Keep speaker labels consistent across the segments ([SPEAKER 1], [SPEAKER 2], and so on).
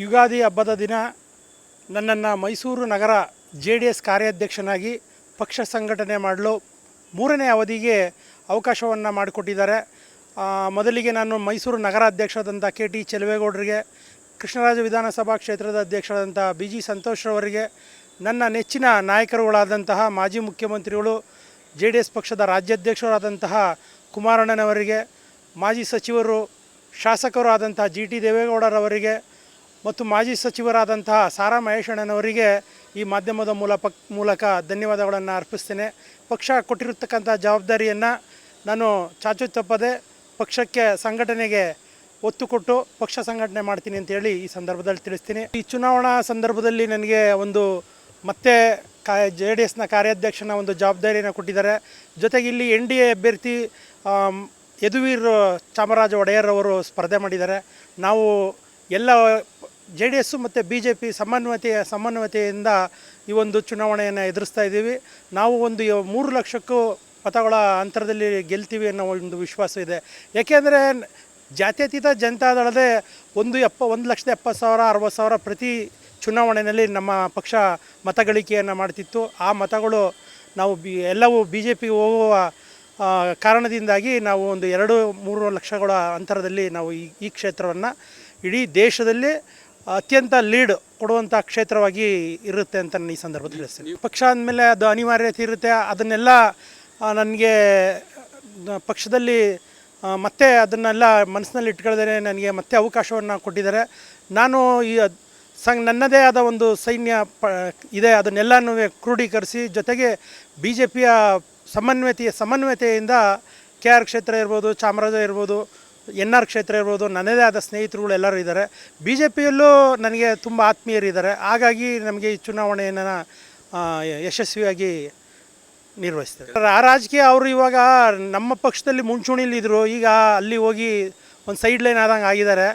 [SPEAKER 1] ಯುಗಾದಿ ಹಬ್ಬದ ದಿನ ನನ್ನನ್ನು ಮೈಸೂರು ನಗರ ಜೆ ಡಿ ಎಸ್ ಕಾರ್ಯಾಧ್ಯಕ್ಷನಾಗಿ ಪಕ್ಷ ಸಂಘಟನೆ ಮಾಡಲು. ಮೂರನೇ ಅವಧಿಗೆ ಅವಕಾಶವನ್ನು ಮಾಡಿಕೊಟ್ಟಿದ್ದಾರೆ. ಮೊದಲಿಗೆ ನಾನು ಮೈಸೂರು ನಗರ ನಗರಾಧ್ಯಕ್ಷರಾದಂಥ ಕೆ ಟಿ ಚೆಲುವೇಗೌಡರಿಗೆ, ಕೃಷ್ಣರಾಜ ವಿಧಾನಸಭಾ ಕ್ಷೇತ್ರದ ಅಧ್ಯಕ್ಷರಾದಂಥ ಬಿ ಜಿ ಸಂತೋಷ್ರವರಿಗೆ ನನ್ನ ನೆಚ್ಚಿನ ನಾಯಕರುಗಳಾದಂತಹ ಮಾಜಿ ಮುಖ್ಯಮಂತ್ರಿಗಳು, ಜೆ ಡಿ ಎಸ್ ಪಕ್ಷದ ರಾಜ್ಯಾಧ್ಯಕ್ಷರಾದಂತಹ ಕುಮಾರಣ್ಣನವರಿಗೆ, ಮಾಜಿ ಸಚಿವರು ಶಾಸಕರು ಆದಂತಹ ಜಿ ಟಿ ದೇವೇಗೌಡರವರಿಗೆ ಮತ್ತು ಮಾಜಿ ಸಚಿವರಾದಂತಹ ಸಾರಾ ಮಹೇಶಣ್ಣನವರಿಗೆ ಈ ಮಾಧ್ಯಮದ ಮೂಲ ಪಕ್ ಮೂಲಕ ಧನ್ಯವಾದಗಳನ್ನು ಅರ್ಪಿಸ್ತೇನೆ. ಪಕ್ಷ ಕೊಟ್ಟಿರತಕ್ಕಂಥ ಜವಾಬ್ದಾರಿಯನ್ನು ನಾನು ಚಾಚು ತಪ್ಪದೆ ಪಕ್ಷಕ್ಕೆ ಸಂಘಟನೆಗೆ ಒತ್ತು ಕೊಟ್ಟು ಪಕ್ಷ ಸಂಘಟನೆ ಮಾಡ್ತೀನಿ ಅಂತೇಳಿ ಈ ಸಂದರ್ಭದಲ್ಲಿ ತಿಳಿಸ್ತೀನಿ. ಈ ಚುನಾವಣಾ ಸಂದರ್ಭದಲ್ಲಿ ನನಗೆ ಒಂದು ಮತ್ತೆ ಕಾ ಜೆ ಡಿ ಎಸ್ನ ಕಾರ್ಯಾಧ್ಯಕ್ಷನ ಒಂದು ಜವಾಬ್ದಾರಿಯನ್ನು ಕೊಟ್ಟಿದ್ದಾರೆ. ಜೊತೆಗೆ ಇಲ್ಲಿ ಎನ್ ಡಿ ಎ ಅಭ್ಯರ್ಥಿ ಯದುವೀರ್ ಚಾಮರಾಜ ಒಡೆಯರ್ ಅವರು ಸ್ಪರ್ಧೆ ಮಾಡಿದ್ದಾರೆ. ನಾವು ಎಲ್ಲ ಜೆ ಡಿ ಎಸ್ಸು ಮತ್ತು ಬಿ ಜೆ ಪಿ ಸಮನ್ವಯತೆಯ ಸಮನ್ವಯತೆಯಿಂದ ಈ ಒಂದು ಚುನಾವಣೆಯನ್ನು ಎದುರಿಸ್ತಾ ಇದ್ದೀವಿ. ನಾವು ಒಂದು ಮೂರು ಲಕ್ಷಕ್ಕೂ ಮತಗಳ ಅಂತರದಲ್ಲಿ ಗೆಲ್ತೀವಿ ಅನ್ನೋ ಒಂದು ವಿಶ್ವಾಸ ಇದೆ. ಏಕೆಂದರೆ ಜಾತ್ಯತೀತ ಜನತಾದಳದೇ ಒಂದು ಎಪ್ಪ, ಒಂದು ಲಕ್ಷದ ಎಪ್ಪತ್ತು ಸಾವಿರ, ಅರವತ್ತು ಸಾವಿರ ಪ್ರತಿ ಚುನಾವಣೆಯಲ್ಲಿ ನಮ್ಮ ಪಕ್ಷ ಮತಗಳಿಕೆಯನ್ನು ಮಾಡ್ತಿತ್ತು. ಆ ಮತಗಳು ನಾವು ಬಿ, ಎಲ್ಲವೂ ಬಿ ಜೆ ಪಿಗೆ ಹೋಗುವ ಕಾರಣದಿಂದಾಗಿ ನಾವು ಒಂದು ಎರಡು, ಮೂರು ಲಕ್ಷಗಳ ಅಂತರದಲ್ಲಿ ನಾವು ಈ ಈ ಕ್ಷೇತ್ರವನ್ನು ಇಡೀ ದೇಶದಲ್ಲಿ ಅತ್ಯಂತ ಲೀಡ್ ಕೊಡುವಂಥ ಕ್ಷೇತ್ರವಾಗಿ ಇರುತ್ತೆ ಅಂತ ನಾನು ಈ ಸಂದರ್ಭದಲ್ಲಿ ತಿಳಿಸ್ತೀನಿ. ಪಕ್ಷ ಅಂದಮೇಲೆ ಅದು ಅನಿವಾರ್ಯತೆ ಇರುತ್ತೆ. ಅದನ್ನೆಲ್ಲ ನನಗೆ ಪಕ್ಷದಲ್ಲಿ ಮತ್ತೆ ಅದನ್ನೆಲ್ಲ ಮನಸ್ಸಿನಲ್ಲಿ ಇಟ್ಕೊಳ್ದೇ ನನಗೆ ಮತ್ತೆ ಅವಕಾಶವನ್ನು ಕೊಟ್ಟಿದ್ದಾರೆ. ನಾನು ಈ ಸಂಘ ನನ್ನದೇ ಆದ ಒಂದು ಸೈನ್ಯ ಪ, ಇದೆ. ಅದನ್ನೆಲ್ಲನೂ ಕ್ರೋಢೀಕರಿಸಿ, ಜೊತೆಗೆ ಬಿ ಜೆ ಪಿಯ ಸಮನ್ವಯತೆಯ, ಸಮನ್ವಯತೆಯಿಂದ ಕೆ ಆರ್ ಕ್ಷೇತ್ರ ಇರ್ಬೋದು, ಚಾಮರಾಜ ಇರ್ಬೋದು ಎನ್ ಆರ್ ಕ್ಷೇತ್ರ ಇರ್ಬೋದು, ನನ್ನದೇ ಆದ ಸ್ನೇಹಿತರುಗಳು ಎಲ್ಲರೂ ಇದ್ದಾರೆ. ಬಿ ಜೆ ಪಿಯಲ್ಲೂ ನನಗೆ ತುಂಬ ಆತ್ಮೀಯರಿದ್ದಾರೆ. ಹಾಗಾಗಿ ನಮಗೆ ಈ ಚುನಾವಣೆಯನ್ನು ಯಶಸ್ವಿಯಾಗಿ ನಿರ್ವಹಿಸ್ತಾರೆ. ಆ ರಾಜಕೀಯ ಅವರು ಇವಾಗ ನಮ್ಮ ಪಕ್ಷದಲ್ಲಿ ಮುಂಚೂಣಿಲಿದ್ದರು ಈಗ ಅಲ್ಲಿ ಹೋಗಿ ಒಂದು ಸೈಡ್ ಲೈನ್ ಆದಂಗೆ ಆಗಿದ್ದಾರೆ.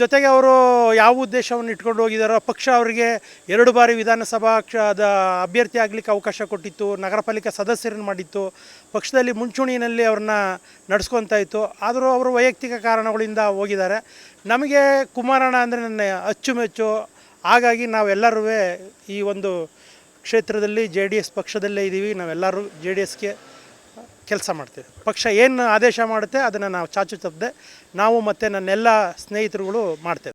[SPEAKER 1] ಜೊತೆಗೆ ಅವರು ಯಾವ ಉದ್ದೇಶವನ್ನು ಇಟ್ಕೊಂಡು ಹೋಗಿದ್ದಾರೋ ಪಕ್ಷ ಅವರಿಗೆ ಎರಡು ಬಾರಿ ವಿಧಾನಸಭಾ ಅದ ಅಭ್ಯರ್ಥಿ ಆಗಲಿಕ್ಕೆ ಅವಕಾಶ ಕೊಟ್ಟಿತ್ತು, ನಗರಪಾಲಿಕೆ ಸದಸ್ಯರನ್ನು ಮಾಡಿತ್ತು, ಪಕ್ಷದಲ್ಲಿ ಮುಂಚೂಣಿಯಲ್ಲಿ ಅವ್ರನ್ನ ನಡೆಸ್ಕೊತಾ ಇತ್ತು. ಆದರೂ ಅವರು ವೈಯಕ್ತಿಕ ಕಾರಣಗಳಿಂದ ಹೋಗಿದ್ದಾರೆ. ನಮಗೆ ಕುಮಾರಣ್ಣ ಅಂದರೆ ನನ್ನ ಅಚ್ಚುಮೆಚ್ಚು. ಹಾಗಾಗಿ ನಾವೆಲ್ಲರೂ ಈ ಒಂದು ಕ್ಷೇತ್ರದಲ್ಲಿ ಜೆ ಡಿ ಎಸ್ ಪಕ್ಷದಲ್ಲೇ ಇದ್ದೀವಿ ನಾವೆಲ್ಲರೂ ಜೆ ಡಿ ಎಸ್ಗೆ ಕೆಲಸ ಮಾಡ್ತೀವಿ. ಪಕ್ಷ ಏನು ಆದೇಶ ಮಾಡುತ್ತೆ ಅದನ್ನು ನಾವು ಚಾಚು ತಪ್ಪದೆ ನಾವು ಮತ್ತು ನನ್ನೆಲ್ಲ ಸ್ನೇಹಿತರುಗಳು ಮಾಡ್ತೇವೆ.